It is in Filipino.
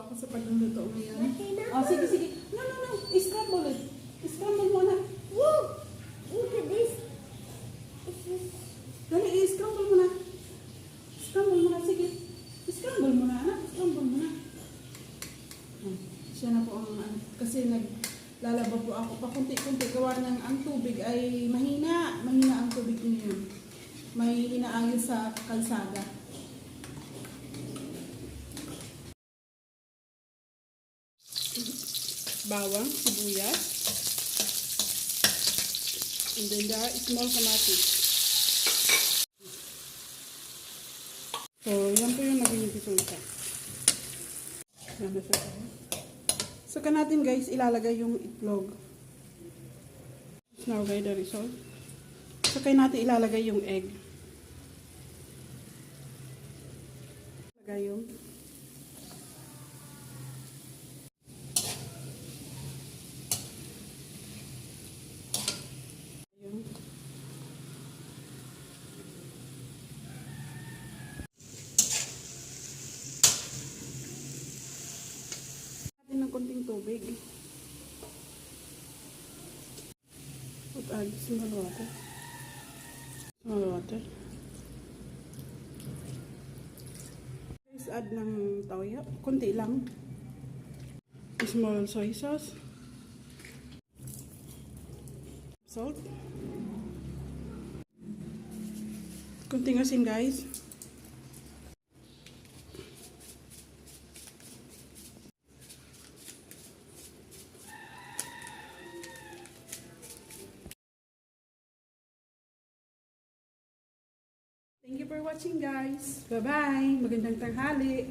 po ako sa pagluluto ngayon. Oh, sige, sige. No, no, no. Scramble it. Scramble muna. Whoa! Look at this. This is Dali, i-scramble muna. Scramble muna, sige. Scramble muna, anak. Scramble muna. Hmm. Siya na po ang, ano, kasi naglalaba po ako pa kunti-kunti. Gawa ng ang tubig ay mahina. Mahina ang tubig ngayon. May inaangin sa kalsada. Bawang, sibuyas. And then the small kamatis. So, yan po yung naging resulta. Yan na. Saka natin guys, ilalagay yung itlog. Now guys, the result. Saka natin ilalagay yung egg. Yung yung natin ng konting tubig. Put add small water. Small water. Guys, add ng toyo. Konti lang. Small soy sauce. Salt. Konting asin guys. Thank you for watching guys. Bye-bye. Magandang tanghali.